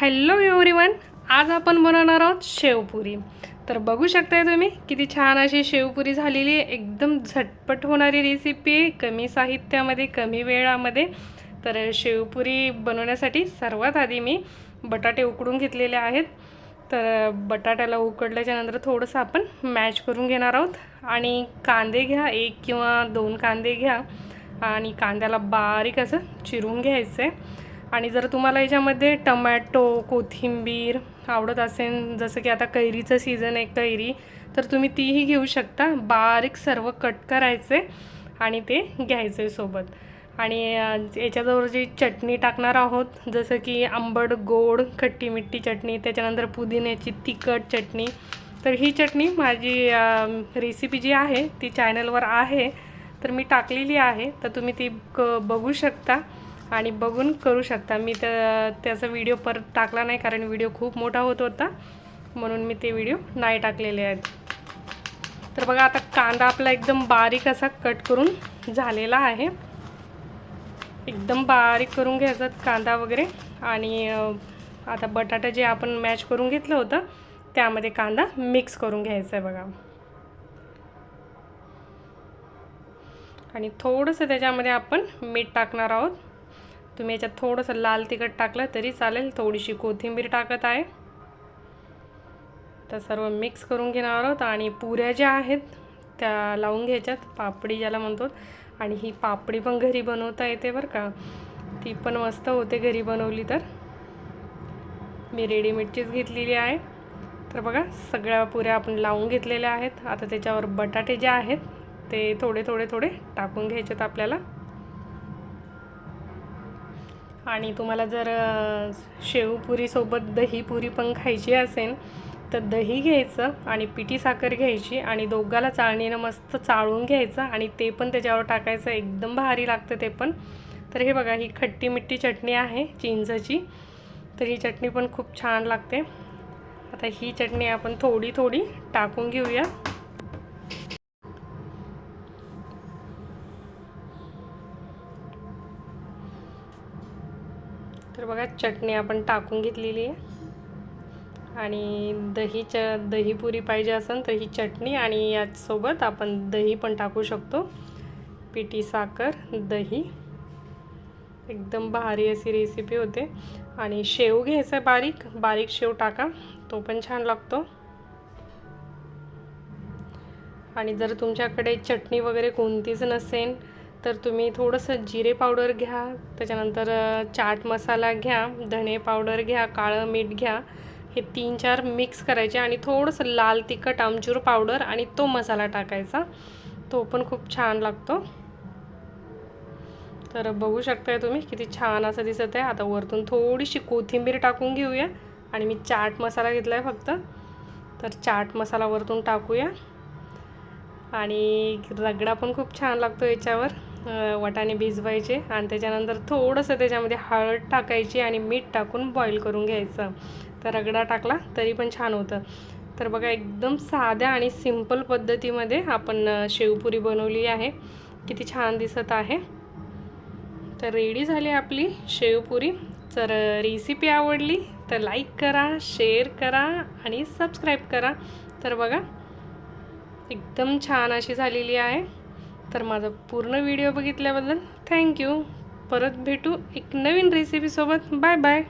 Hello everyone आज आपण बनवणार आहोत शेवपुरी. तर बघू शकताय तुम्ही किती छान अशी शेवपुरी झालेली आहे. एकदम झटपट होणारी रेसिपी आहे. कमी साहित्यामध्ये कमी वेळामध्ये. तर शेवपुरी बनवण्यासाठी सर्वात आधी मी बटाटे उकडून घेतलेले आहेत. तर बटाट्याला उकडल्याच्यानंतर थोडंसं आपण मॅच करून घेणार आहोत. आणि कांदे घ्या एक किंवा दोन कांदे घ्या. आणि कांद्याला बारीक असं चिरून घ्यायचं आहे आणि जर तुम्हाला याच्यामध्ये टमॅटो कोथिंबीर आवडत असेल जसं की आता कैरीचं सीझन आहे कैरी तर तुम्ही तीही घेऊ शकता. बारीक सर्व कट करायचे आणि ते घ्यायचे सोबत. आणि याच्याजवळ जी चटणी टाकणार आहोत जसं की आंबट गोड खट्टी मिठी चटणी त्याच्यानंतर पुदिन्याची तिखट चटणी तर ही चटणी माझी रेसिपी जी आहे ती चॅनलवर आहे तर मी टाकलेली आहे तर तुम्ही ती क बघू शकता. आणि बघून करू शकता. मी तर त्याचा व्हिडिओ परत टाकला नाही कारण व्हिडिओ खूप मोठा होत होता. म्हणून मी ते व्हिडिओ नाही टाकलेले आहेत. तर बघा आता कांदा आपला एकदम बारीक असा कट करून झालेला आहे. एकदम बारीक करून घ्यायचा कांदा वगैरे. आणि आता बटाटा जे आपण मॅच करून घेतलं होतं त्यामध्ये कांदा मिक्स करून घ्यायचा आहे बघा. आणि थोडंसं त्याच्यामध्ये आपण मीठ टाकणार आहोत. तुम्ही याच्यात थोडंसं लाल तिखट टाकलं तरी चालेल थोडीशी कोथिंबीर टाकत आहे. तर सर्व मिक्स करून घेणार आहोत आणि पुऱ्या ज्या आहेत त्या लावून घ्यायच्यात पापडी ज्याला म्हणतो. आणि ही पापडी पण घरी बनवता येते बरं का. ती पण मस्त होते घरी बनवली तर. मी रेडीमेडचीच घेतलेली आहे. तर बघा सगळ्या पुऱ्या आपण लावून घेतलेल्या आहेत. आता त्याच्यावर बटाटे जे आहेत ते थोडे थोडे थोडे टाकून घ्यायचेत आपल्याला. आणि तुम्हाला जर शेवपुरीसोबत दहीपुरी पण खायची असेल तर दही घ्यायचं आणि पिठी साखर घ्यायची आणि दोघाला चाळणीनं मस्त चाळून घ्यायचं आणि ते पण त्याच्यावर टाकायचं. एकदम भारी लागतं ते पण. तर हे बघा ही खट्टी मिठ्ठी चटणी आहे चिंचची. तर ही चटणी पण खूप छान लागते. आता ही चटणी आपण थोडी थोडी टाकून घेऊया. तर बघा चटणी आपण टाकून घेतलेली आहे. आणि दहीच्या दहीपुरी पाहिजे असेल तर ही चटणी आणि याचसोबत आपण दही पण टाकू शकतो. पिठी साखर दही. एकदम भारी अशी रेसिपी होते. आणि शेव घ्यायचा आहे बारीक बारीक शेव टाका. तो पण छान लागतो. आणि जर तुमच्याकडे चटणी वगैरे कोणतीच नसेल तर तुम्ही थोडंसं जिरे पावडर घ्या त्याच्यानंतर चाट मसाला घ्या धणे पावडर घ्या काळं मीठ घ्या. हे तीन चार मिक्स करायचे आणि थोडंसं लाल तिखट आमचूर पावडर आणि तो मसाला टाकायचा. तो पण खूप छान लागतो. तर बघू शकताय तुम्ही किती छान असं दिसत आहे. आता वरतून थोडीशी कोथिंबीर टाकून घेऊया आणि मी चाट मसाला घेतला आहे फक्त. तर चाट मसाला वरतून टाकूया. आणि रगडा पण खूप छान लागतो याच्यावर. वाटाणे भिजवायचे आणि त्याच्यानंतर थोडंसं त्याच्यामध्ये हळद टाकायची आणि मीठ टाकून बॉईल करून घ्यायचं. तर रगडा टाकला तरी पण छान होतं. तर बघा एकदम साध्या आणि सिंपल पद्धतीमध्ये आपण शेवपुरी बनवली आहे. किती छान दिसत आहे. तर रेडी झाली आपली शेवपुरी. तर रेसिपी आवडली तर लाईक करा शेअर करा आणि सबस्क्राईब करा. तर बघा एकदम छान अशी झालेली आहे. तर माझा पूर्ण व्हिडिओ बघितल्याबद्दल थँक्यू परत भेटू एक नवीन रेसिपीसोबत बाय बाय